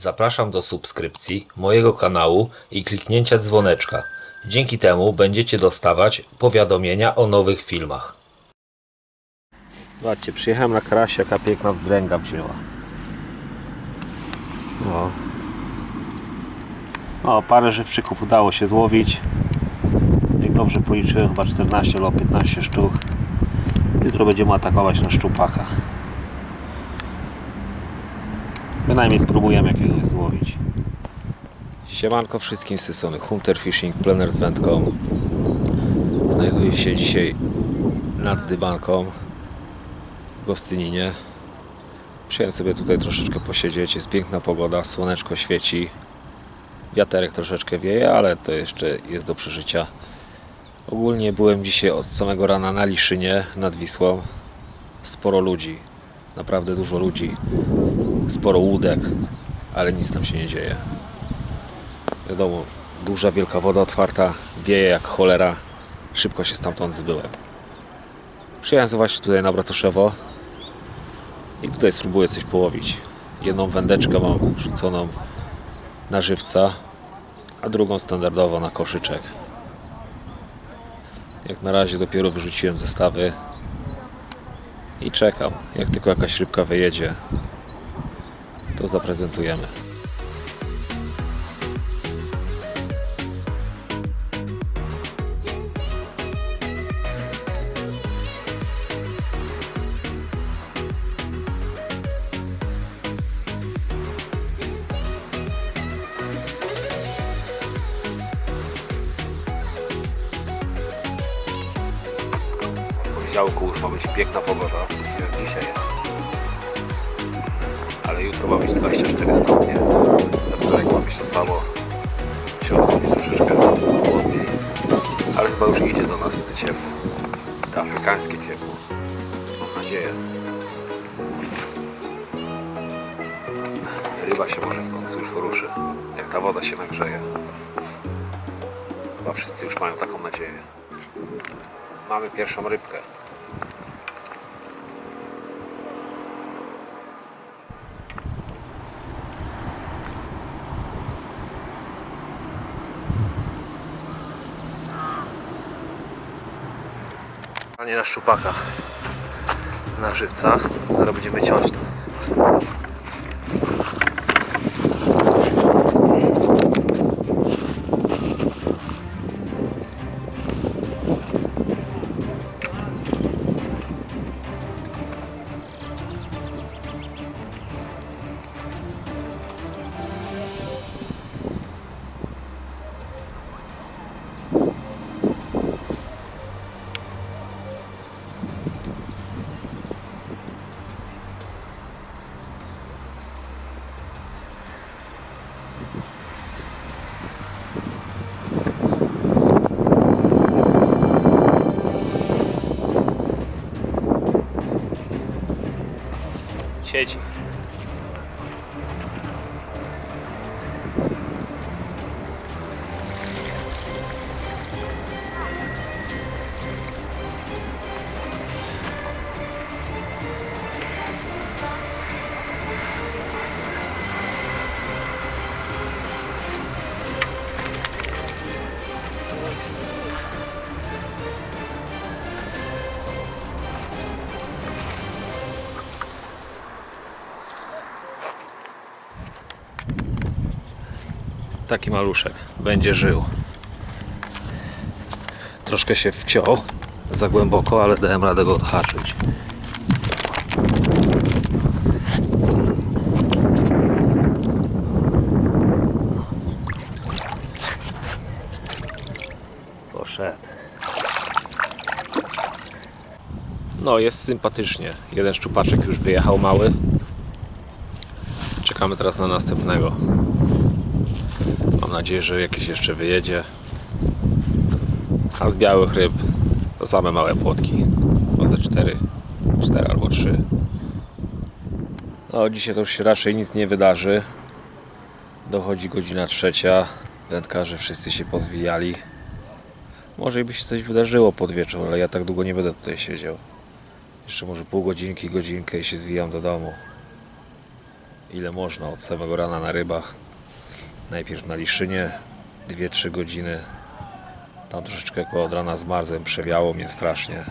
Zapraszam do subskrypcji mojego kanału i kliknięcia dzwoneczka. Dzięki temu będziecie dostawać powiadomienia o nowych filmach. Zobaczcie, przyjechałem na krasie, jaka piękna wzdręga wzięła. No. O, parę żywczyków udało się złowić. Jak dobrze policzyłem, chyba 14 lub 15 sztuk. Jutro będziemy atakować na szczupaka. Bynajmniej spróbujemy jakiegoś złowić. Siemanko wszystkim z Hunter Fishing Plener z wędką. Znajduję się dzisiaj nad Dybanką w Gostyninie. Przyjąłem sobie tutaj troszeczkę posiedzieć. Jest piękna pogoda, słoneczko świeci. Wiaterek troszeczkę wieje, ale to jeszcze jest do przeżycia. Ogólnie byłem dzisiaj od samego rana na Liszynie nad Wisłą. Sporo ludzi, naprawdę dużo ludzi, sporo łódek, ale nic tam się nie dzieje. Wiadomo, duża, wielka woda otwarta, wieje jak cholera. Szybko się stamtąd zbyłem. Przyjechałem zobaczyć tutaj na Bratoszewo i tutaj spróbuję coś połowić. Jedną wędeczkę mam rzuconą na żywca, a drugą standardowo na koszyczek. Jak na razie dopiero wyrzuciłem zestawy i czekam. Jak tylko jakaś rybka wyjedzie, to zaprezentujemy. już ma być piękna pogoda, w dzisiaj jest. Jutro ma być 24 stopnie. Na wtorek ma być to samo. W środę jest troszeczkę chłodniej. Ale chyba już idzie do nas to ciepło. To afrykańskie ciepło. Mam nadzieję. Ryba się może w końcu już poruszy. Jak ta woda się nagrzeje. Chyba wszyscy już mają taką nadzieję. Mamy pierwszą rybkę. A nie na szczupaka. Na żywca. Zaraz będziemy ciąć to. 谢谢。Taki maluszek będzie żył. Troszkę się wciął za głęboko, ale dałem radę go odhaczyć. Poszedł. No, jest sympatycznie. Jeden szczupaczek już wyjechał mały. Czekamy teraz na następnego. Nadzieję, że jakiś jeszcze wyjedzie. A z białych ryb to same małe płotki. Ze 4, 4 albo 3. No dzisiaj to już się raczej nic nie wydarzy. Dochodzi godzina trzecia. Wędkarze wszyscy się pozwijali. Może by się coś wydarzyło pod wieczór, ale ja tak długo nie będę tutaj siedział. Jeszcze może pół godzinki, godzinkę i się zwijam do domu. ile można od samego rana na rybach. Najpierw na Liszynie 2-3 godziny. Tam troszeczkę koło rana zmarzłem, przewiało mnie strasznie.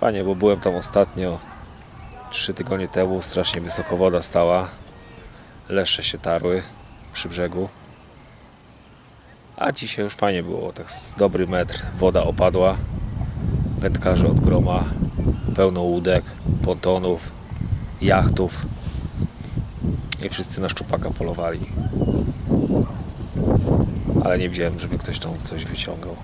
Fajnie, bo byłem tam ostatnio 3 tygodnie temu, strasznie wysoko woda stała. Leszcze się tarły przy brzegu. A dzisiaj już fajnie było, tak z dobry metr woda opadła. Wędkarze od groma, pełno łódek, pontonów, jachtów i wszyscy na szczupaka polowali. Ale nie widziałem, żeby ktoś tam coś wyciągał.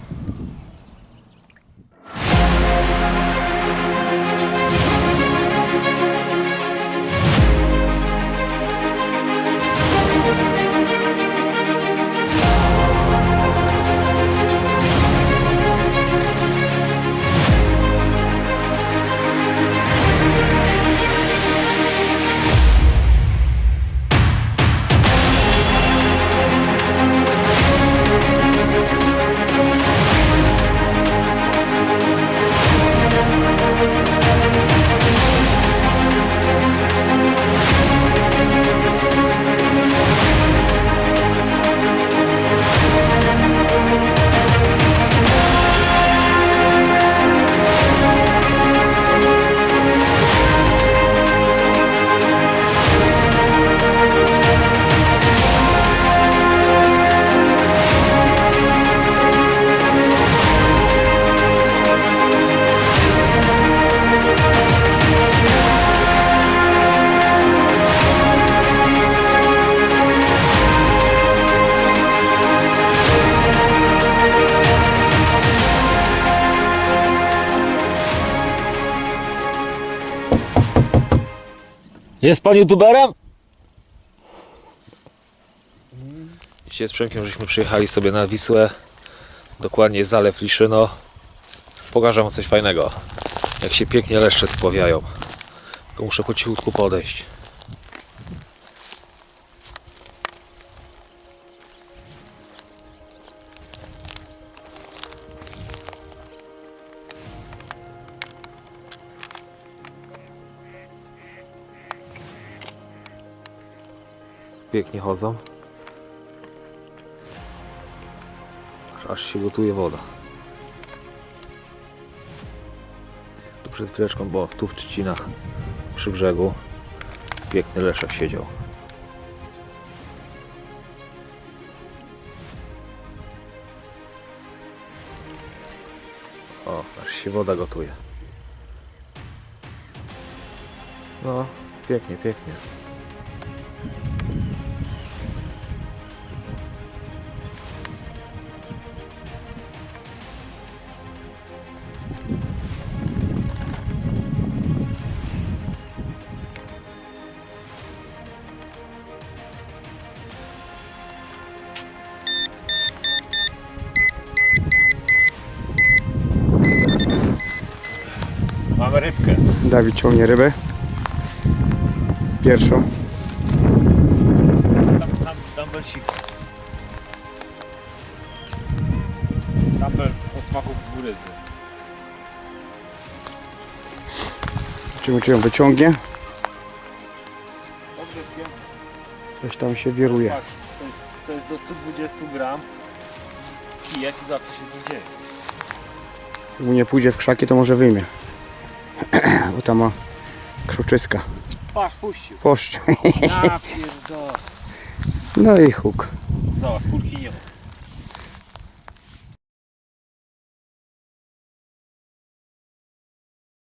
Jest pan youtuberem? Dzisiaj z Przemkiem żeśmy przyjechali sobie na Wisłę. Dokładnie zalew Liszyno. Pokażę wam coś fajnego. Jak się pięknie leszcze spławiają. Tylko muszę po cichutku podejść. Pięknie chodzą. Aż się gotuje woda. Tu przed chwileczką, bo tu w Trzcinach przy brzegu piękny leszek siedział. O, aż się woda gotuje. No, pięknie, pięknie. Rybkę. Dawid ciągnie rybę. Pierwszą. Dumbbellsik. Dumbbell o smaku kukurydzy. Zobaczymy czy ją wyciągnie. Coś tam się wiruje. Tak, to jest, to jest do 120 gram. Kijek i zawsze się tu dzieje. Jak mu nie pójdzie w krzaki, to może wyjmie. Bo tam ma krzuczyska. Patrz, puścił. Ja pierdolę. No i huk. Zobacz, kulki nie ma.